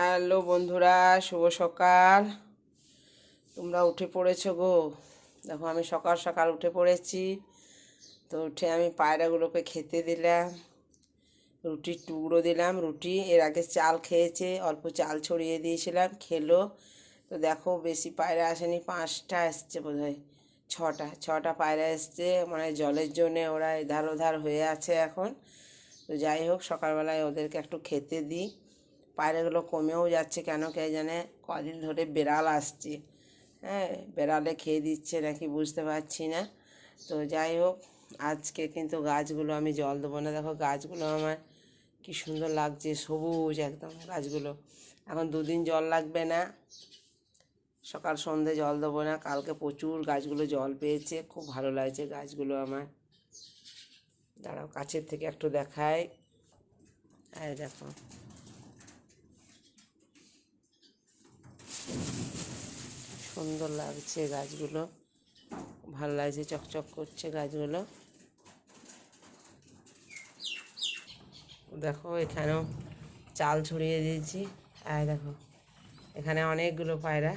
Hello বন্ধুরা, শুভ সকাল। তোমরা উঠে পড়েছো গো। দেখো, আমি সকাল সকাল উঠে পড়েছি। তো উঠে আমি পায়রাগুলোকে খেতে দিলাম, রুটির টুকরো দিলাম। রুটি এর আগে চাল খেয়েছে, অল্প চাল ছড়িয়ে দিয়েছিলাম, খেলো। তো দেখো, বেশি পায়রা আসেনি, পাঁচটা এসছে বোধহয়, ছটা ছটা পায়রা এসছে। মানে জলের জন্যে ওরা এধার ওধার হয়ে আছে এখন। তো যাই হোক, সকালবেলায় ওদেরকে একটু খেতে দিই। পায়রাগুলো কমেও যাচ্ছে কেন কে জানে কদিন ধরে বেড়াল আসছে। হ্যাঁ বেড়ালে খেয়ে দিচ্ছে নাকি বুঝতে পারছি না। তো যাই হোক, আজকে কিন্তু গাছগুলো আমি জল দেবো না। দেখো গাছগুলো আমার কি সুন্দর লাগছে, সবুজ একদম গাছগুলো। এখন দুদিন জল লাগবে না। সকাল সন্ধে জল দেবো না। কালকে প্রচুর গাছগুলো জল পেয়েছে। খুব ভালো লাগছে গাছগুলো আমার। দাঁড়াও, কাছের থেকে একটু দেখায় এই দেখো। সুন্দর লাগছে গাছগুলো। ভালো লাগছে, চকচক করছে গাছগুলো। দেখো, এখানেও চাল ছড়িয়ে দিয়েছি। আয় দেখো, এখানে অনেকগুলো পায়রা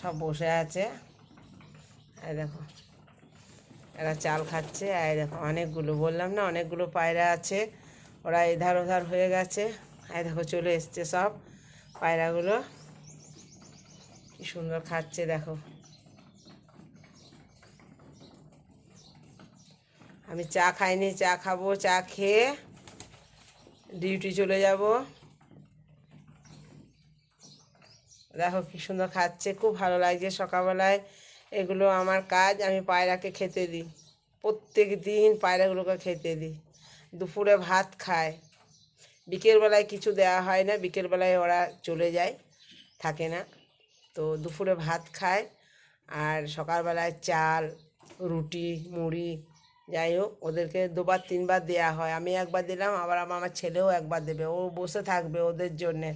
সব বসে আছে। আয় দেখো, এরা চাল খাচ্ছে। আয় দেখো, অনেকগুলো, বললাম না, অনেকগুলো পায়রা আছে। ওরা এধার ওধার হয়ে গেছে। আয় দেখো, চলে এসছে সব পায়রাগুলো। কি সুন্দর খাচ্ছে, দেখো। আমি চা খাইনি, চা খাব, চা খেয়ে ডিউটি চলে যাব। দেখো কি সুন্দর খাচ্ছে, খুব ভালো লাগছে সকালবেলায়। এগুলো আমার কাজ, আমি পায়রাকে খেতে দিই। প্রত্যেক দিন পায়রাগুলোকে খেতে দিই। দুপুরে ভাত খায়। বিকেলবেলায় কিছু দেওয়া হয় না, বিকেলবেলায় ওরা চলে যায়, থাকে না। তো দুপুরে ভাত খায় আর সকালবেলায় চাল, রুটি, মুড়ি, যাই হোক, ওদেরকে দুবার, তিনবার দেওয়া হয়। আমি একবার দিলাম, আবার আমার আমার ছেলেও একবার দেবে। ও বসে থাকবে ওদের জন্যে,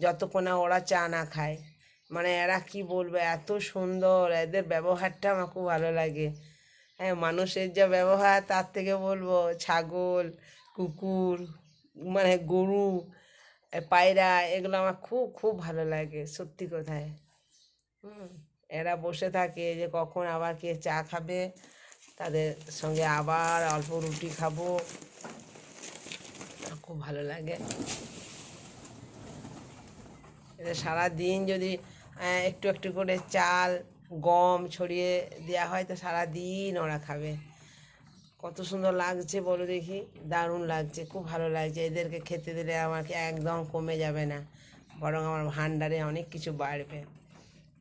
যতক্ষণ না ওরা চা না খায়। মানে এরা কি বলবে? এত সুন্দর, এদের ব্যবহারটা আমার খুব ভালো লাগে। হ্যাঁ মানুষের যা ব্যবহার, তার থেকে বলব, ছাগল, কুকুর মানে গরু, পায়রা, এগুলো আমার খুব খুব ভালো লাগে, সত্যি কোথায়। হুম এরা বসে থাকে যে কখন আবার কে চা খাবে, তাদের সঙ্গে আবার অল্প রুটি খাব। খুব ভালো লাগে। এদের সারাদিন যদি একটু একটু করে চাল, গম ছড়িয়ে দেওয়া হয়, তো সারাদিন ওরা খাবে। কত সুন্দর লাগছে বলো দেখি। দারুণ লাগছে, খুব ভালো লাগছে। এদেরকে খেতে দিলে আমাকে একদম কমে যাবে না। বরং আমার ভান্ডারে অনেক কিছু বাড়বে।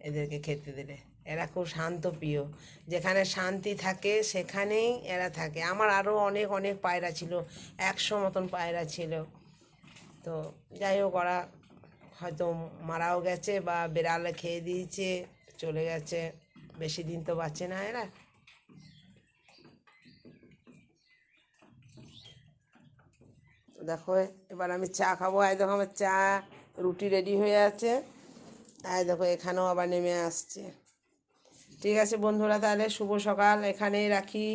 এদেরকে খেতে দিলে এরা খুব শান্ত প্রিয়। যেখানে শান্তি থাকে, সেখানেই এরা থাকে। আমার আরও অনেক অনেক পায়রা ছিল, একশো মতন পায়রা ছিল। তো যাই হোক, ওরা হয়তো মারাও গেছে বা বেড়ালে খেয়ে দিয়েছে, চলে গেছে। বেশি দিন তো বাঁচে না এরা। দেখো, এবার আমি চা খাব। আয় দেখো, আমার চা রুটি রেডি হয়ে আছে। আয় দেখো এখানেও আবার নেমে আসছে। ঠিক আছে বন্ধুরা তাহলে শুভ সকাল। এখানেই রাখি।